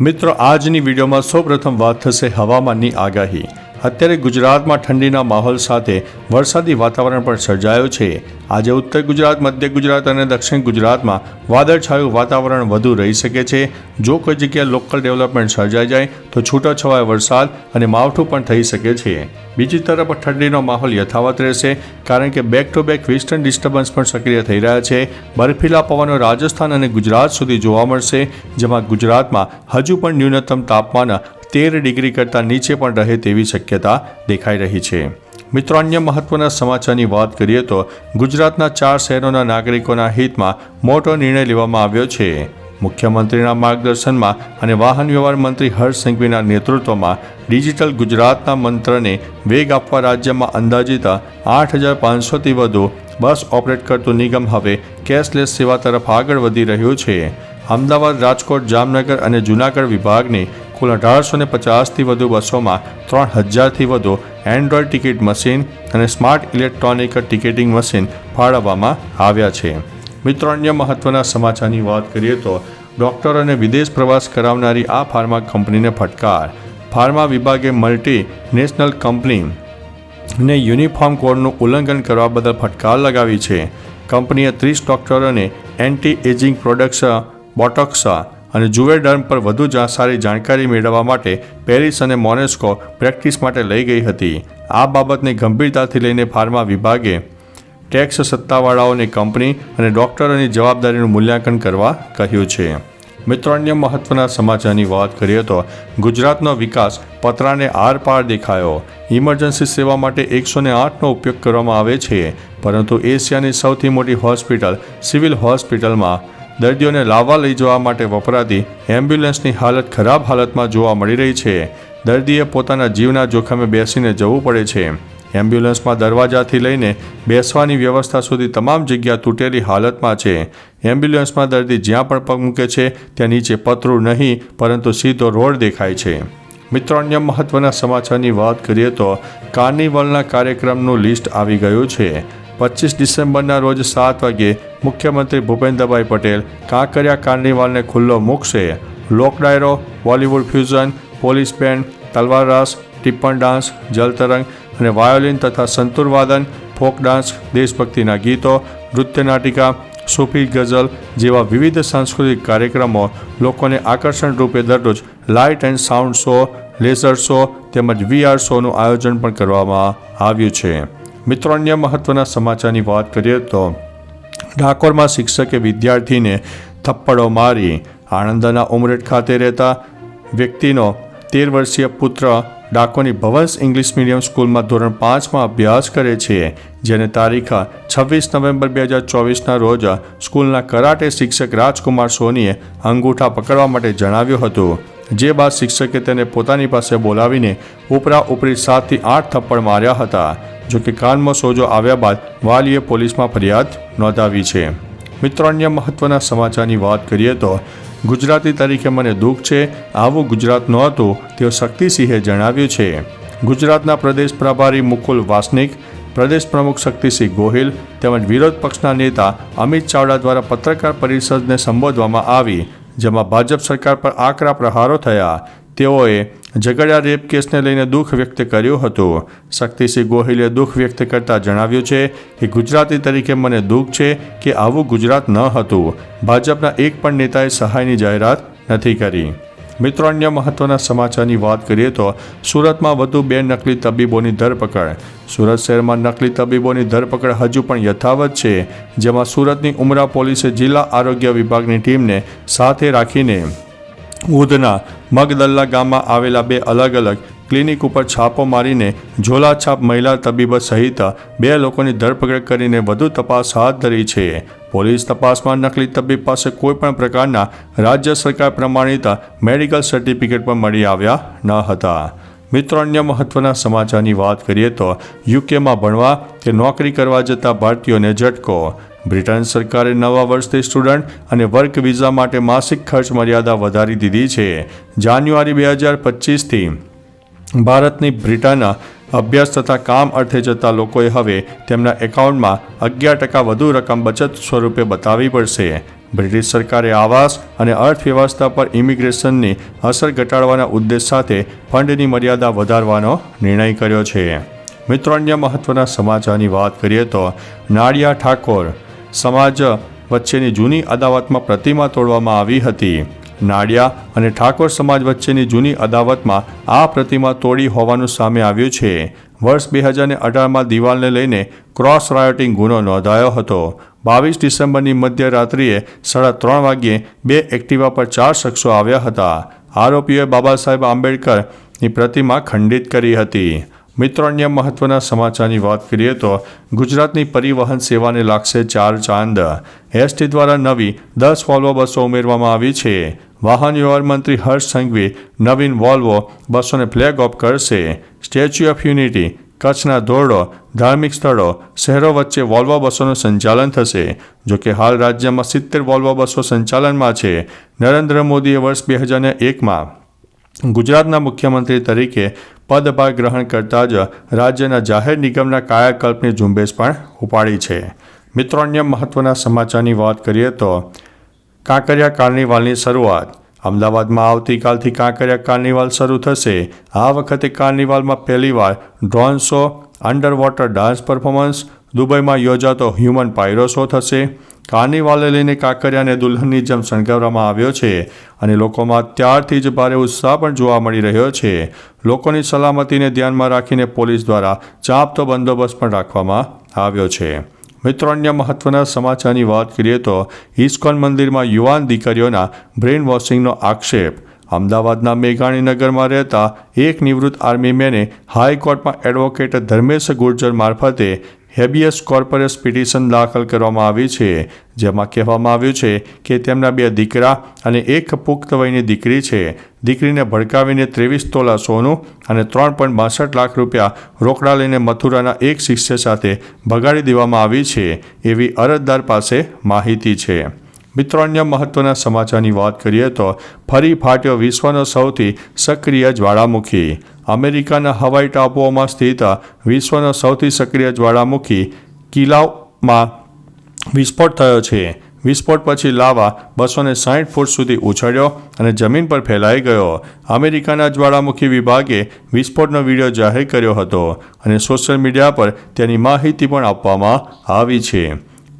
મિત્રો આજની વિડીયોમાં સૌપ્રથમ વાત થશે હવામાનની આગાહી. અત્યારે ગુજરાતમાં ઠંડીના માહોલ સાથે વરસાદી વાતાવરણ પણ સર્જાયું છે. આજે ઉત્તર ગુજરાત, મધ્ય ગુજરાત અને દક્ષિણ ગુજરાતમાં વાદળછાયું વાતાવરણ વધુ રહી શકે છે. જો કોઈ જગ્યાએ લોકલ ડેવલપમેન્ટ સર્જાઈ જાય, તો છૂટોછવાય વરસાદ અને માવઠું પણ થઈ શકે છે. બીજી તરફ ઠંડીનો માહોલ યથાવત રહેશે, કારણ કે back to back western disturbance પણ સક્રિય થઈ રહ્યા છે. બર્ફીલા પવનો રાજસ્થાન અને ગુજરાત સુધી જોવા મળશે, જેમાં ગુજરાતમાં હજુ પણ ન્યૂનતમ તાપમાન તેર ડિગ્રી કરતાં નીચે પણ રહે તેવી શક્યતા દેખાઈ રહી છે. મિત્રો, અન્ય મહત્વના સમાચારની વાત કરીએ તો ગુજરાતના ચાર શહેરોના નાગરિકોના હિતમાં મોટો નિર્ણય લેવામાં આવ્યો છે. મુખ્યમંત્રીના માર્ગદર્શનમાં અને વાહન વ્યવહાર મંત્રી હર્ષ સંઘવીના નેતૃત્વમાં ડિજિટલ ગુજરાતના મંત્રને વેગ આપવા રાજ્યમાં અંદાજિત આઠ હજાર પાંચસોથી વધુ બસ ઓપરેટ કરતું નિગમ હવે કેશલેસ સેવા તરફ આગળ વધી રહ્યું છે. અમદાવાદ, રાજકોટ, જામનગર અને જૂનાગઢ વિભાગની કુલ અઢારસો ને પચાસથી વધુ બસોમાં ત્રણ હજારથી વધુ એન્ડ્રોઈડ ટિકિટ મશીન અને સ્માર્ટ ઇલેક્ટ્રોનિક ટિકિટિંગ મશીન ફાળવવામાં આવ્યા છે. મિત્રો, અન્ય મહત્વના સમાચારની વાત કરીએ તો ડોક્ટરોને વિદેશ પ્રવાસ કરાવનારી આ ફાર્મા કંપનીને ફટકાર. ફાર્મા વિભાગે મલ્ટી નેશનલ કંપની ને યુનિફોર્મ કોડનું ઉલ્લંઘન કરવા બદલ ફટકાર લગાવી છે. કંપનીએ ત્રીસ ડૉક્ટરોને એન્ટી એજિંગ પ્રોડક્ટ્સ, બોટોક્સ અને જુવેડર્મ પર વધુ સારી જાણકારી મેળવવા માટે પેરિસ અને મોનેસ્કો પ્રેક્ટિસ માટે લઈ ગઈ હતી. આ બાબતને ગંભીરતાથી લઈને ફાર્મા વિભાગે ટેક્સ સત્તાવાળાઓની કંપની અને ડોક્ટરોની જવાબદારીનું મૂલ્યાંકન કરવા કહ્યું છે. મિત્રો, અન્ય મહત્વના સમાચારની વાત કરીએ તો ગુજરાતનો વિકાસ પતરાને આરપાર દેખાયો. ઇમરજન્સી સેવા માટે એકસો ને આઠનો ઉપયોગ કરવામાં આવે છે. પરંતુ એશિયાની સૌથી મોટી હોસ્પિટલ સિવિલ હોસ્પિટલમાં દર્દીઓને લાવવા લઈ જવા માટે વપરાતી એમ્બ્યુલન્સની હાલત ખરાબ હાલતમાં જોવા મળી રહી છે. દર્દીએ પોતાના જીવના જોખમે બેસીને જવું પડે છે. એમ્બ્યુલન્સમાં દરવાજાથી લઈને બેસવાની વ્યવસ્થા સુધી તમામ જગ્યા તૂટેલી હાલતમાં છે. એમ્બ્યુલન્સમાં દર્દી જ્યાં પણ પગ મૂકે છે, ત્યાં નીચે પતરું નહીં, પરંતુ સીધો રોડ દેખાય છે. મિત્રો, અન્ય મહત્વના સમાચારની વાત કરીએ તો કાર્નિવલના કાર્યક્રમનું લિસ્ટ આવી ગયું છે. પચીસ ડિસેમ્બરના રોજ સાત વાગ્યે મુખ્યમંત્રી ભૂપેન્દ્રભાઈ પટેલ કાંકરિયા કાર્નિવાલને ખુલ્લો મૂકશે. લોક ડાયરો, બોલિવૂડ ફ્યુઝન, પોલીસ બેન્ડ, તલવાર રાસ, ટિપ્પણ ડાન્સ જલતરંગ અને વાયોલિન તથા સંતુરવાદન ફોક ડાન્સ, દેશભક્તિના ગીતો, નૃત્ય નાટિકા, સૂફી ગઝલ જેવા વિવિધ સાંસ્કૃતિક કાર્યક્રમો લોકોને આકર્ષણ રૂપે દરરોજ light and sound show, laser show તેમજ વીઆર શોનું આયોજન પણ કરવામાં આવ્યું છે. મિત્રો, અન્ય મહત્વના સમાચારની વાત કરીએ તો ડાકોરમાં શિક્ષકે વિદ્યાર્થીને થપ્પડો મારી આણંદના ઉમરેઠ ખાતે રહેતા વ્યક્તિનો તેર વર્ષીય પુત્ર ડાકોરની ભવંસ ઇંગ્લિશ મીડિયમ સ્કૂલમાં ધોરણ પાંચમાં અભ્યાસ કરે છે, જેને તારીખ છવ્વીસ નવેમ્બર બે હજાર ચોવીસના રોજ સ્કૂલના કરાટે શિક્ષક રાજકુમાર સોનીએ અંગૂઠા પકડવા માટે જણાવ્યું હતું. જે બાદ શિક્ષકે તેને પોતાની પાસે બોલાવીને ઉપરા ઉપરી સાતથી આઠ થપ્પડ માર્યા હતા, જો કે કાનમાં સોજો આવ્યા બાદ વાલીએ પોલીસમાં ફરિયાદ નોંધાવી છે. મિત્રો, અન્ય મહત્વના સમાચારની વાત કરીએ તો, ગુજરાતી તરીકે મને દુઃખ છે, આવું ગુજરાત નહોતું, તેઓ શક્તિસિંહે જણાવ્યું છે. ગુજરાતના પ્રદેશ પ્રભારી મુકુલ વાસનિક, પ્રદેશ પ્રમુખ શક્તિસિંહ ગોહિલ તેમજ વિરોધ પક્ષના નેતા અમિત ચાવડા દ્વારા પત્રકાર પરિષદને સંબોધવામાં આવી જેમાં ભાજપ સરકાર પર આકરા પ્રહારો થયા. તેઓએ ઝઘડિયા રેપ કેસને લઈને દુઃખ વ્યક્ત કર્યું હતું. શક્તિસિંહ ગોહિલે દુઃખ વ્યક્ત કરતા જણાવ્યું છે કે ગુજરાતી તરીકે મને દુઃખ છે કે આવું ગુજરાત ન હતું. ભાજપના એક પણ નેતાએ સહાયની જાહેરાત નથી કરી. મિત્રો, અન્ય મહત્વના સમાચારની વાત કરીએ તો સુરતમાં વધુ બે નકલી તબીબોની ધરપકડ. સુરત શહેરમાં નકલી તબીબોની ધરપકડ હજુ પણ યથાવત છે, જેમાં સુરતની ઉમરા પોલીસે જિલ્લા આરોગ્ય વિભાગની ટીમને સાથે રાખીને ઉધના મગદલ્લા ગામમાં આવેલા બે અલગ અલગ ક્લિનિક ઉપર છાપો મારીને ઝોલાછાપ મહિલા તબીબ સહિત બે લોકોની ધરપકડ કરીને વધુ તપાસ હાથ ધરી છે. પોલીસ તપાસમાં નકલી તબીબ પાસે કોઈપણ પ્રકારના રાજ્ય સરકાર પ્રમાણિત મેડિકલ સર્ટિફિકેટ પણ મળી આવ્યા ન હતા. મિત્રો, અન્ય મહત્વના સમાચારની વાત કરીએ તો યુકેમાં ભણવા કે નોકરી કરવા જતા ભારતીયોને ઝટકો. બ્રિટન સરકારે નવા વર્ષથી સ્ટુડન્ટ અને વર્ક વિઝા માટે માસિક ખર્ચ મર્યાદા વધારી દીધી છે. જાન્યુઆરી બે હજાર પચીસથી ભારતની બ્રિટાના અભ્યાસ તથા કામ અર્થે જતા લોકોએ હવે તેમના એકાઉન્ટમાં અગિયાર ટકા વધુ રકમ બચત સ્વરૂપે બતાવવી પડશે. બ્રિટિશ સરકારે આવાસ અને અર્થવ્યવસ્થા પર ઇમિગ્રેશનની અસર ઘટાડવાના ઉદ્દેશ સાથે ફંડની મર્યાદા વધારવાનો નિર્ણય કર્યો છે. મિત્રો, અન્ય મહત્વના સમાચારની વાત કરીએ તો નાડિયા ઠાકોર સમાજ વચ્ચેની જૂની અદાવતમાં પ્રતિમા તોડવામાં આવી હતી. નાડિયા અને ઠાકોર સમાજ વચ્ચેની જૂની અદાવતમાં આ પ્રતિમા તોડી હોવાનું સામે આવ્યું છે. વર્ષ બે હજાર અઢારમાં દિવાલને લઈને ક્રોસ રાયોટિંગ ગુનો નોંધાયો હતો. બાવીસ ડિસેમ્બરની મધ્યરાત્રિએ સાડા ત્રણ વાગ્યે બે એક્ટિવા પર ચાર શખ્સો આવ્યા હતા. આરોપીઓએ બાબા સાહેબ આંબેડકરની પ્રતિમા ખંડિત કરી હતી. મિત્રો અન્ય મહત્વના સમાચારની વાત કરીએ તો ગુજરાતની પરિવહન સેવાને લાગશે ચાર ચાંદ. એસટી દ્વારા નવી દસ વોલ્વો બસો ઉમેરવામાં આવી છે. વાહન વ્યવહાર મંત્રી હર્ષ સંઘવી નવીન વોલ્વો બસોને ફ્લેગ ઓફ કરશે. સ્ટેચ્યુ ઓફ યુનિટી કચ્છના ધોરડો, ધાર્મિક સ્થળો, શહેરો વચ્ચે વોલ્વો બસોનું સંચાલન થશે. જો કે હાલ રાજ્યમાં સિત્તેર વોલ્વો બસો સંચાલનમાં છે. નરેન્દ્ર મોદીએ વર્ષ બે હજાર એકમાં ગુજરાતના મુખ્યમંત્રી તરીકે પદભાર ગ્રહણ કરતા જ રાજ્યના જાહેર નિગમના કાયાકલ્પની ઝુંબેશ પણ ઉપાડી છે. મિત્રો, અન્ય મહત્વના સમાચારની વાત કરીએ તો કાંકરિયા કાર્નિવાલની શરૂઆત. અમદાવાદમાં આવતીકાલથી કાંકરિયા કાર્નિવાલ શરૂ થશે. આ વખતે કાર્નિવાલમાં પહેલીવાર drone show under water dance performance, દુબઈમાં યોજાતો હ્યુમન પાયરો શો થશે. કાર્નિવાલે લઈને કાંકરિયાને દુલ્હનની જેમ શણગારવામાં આવ્યો છે અને લોકોમાં ત્યારથી જ ભારે ઉત્સાહ પણ જોવા મળી રહ્યો છે. લોકોની સલામતીને ધ્યાનમાં રાખીને પોલીસ દ્વારા ચાંપતો બંદોબસ્ત પણ રાખવામાં આવ્યો છે. મિત્રો, અન્ય મહત્વના સમાચારની વાત કરીએ તો ઇસ્કોન મંદિરમાં યુવાન દીકરીઓના બ્રેન વોશિંગનો આક્ષેપ. અમદાવાદના મેઘાણીનગરમાં રહેતા એક નિવૃત્ત આર્મી મેને હાઈકોર્ટમાં એડવોકેટ ધર્મેશ ગુર્જર મારફતે હેબિયસ કોર્પોરેસ પિટિશન દાખલ કરવામાં આવી છે, જેમાં કહેવામાં આવ્યું છે કે તેમના બે દીકરા અને એક પુખ્ત વયની દીકરી છે. દીકરીને ભડકાવીને ત્રેવીસ તોલા સોનું અને ત્રણ પોઈન્ટ બાસઠ લાખ રૂપિયા રોકડા લઈને મથુરાના એક શિષ્ય સાથે ભગાડી દેવામાં આવી છે, એવી અરજદાર પાસે માહિતી છે. મિત્રો અન્ય મહત્વના સમાચારની વાત કરીએ તો ફરી ફાટ્યો વિશ્વનો સૌથી સક્રિય જ્વાળામુખી. અમેરિકાના હવાઈ ટાપુઓમાં સ્થિત વિશ્વનો સૌથી સક્રિય જ્વાળામુખી કિલ્લામાં વિસ્ફોટ થયો છે. વિસ્ફોટ પછી લાવા બસો ને સાઠ ફૂટ સુધી ઉછળ્યો અને જમીન પર ફેલાઈ ગયો. અમેરિકાના જ્વાળામુખી વિભાગે વિસ્ફોટનો વીડિયો જાહેર કર્યો હતો અને સોશિયલ મીડિયા પર તેની માહિતી પણ આપવામાં આવી છે.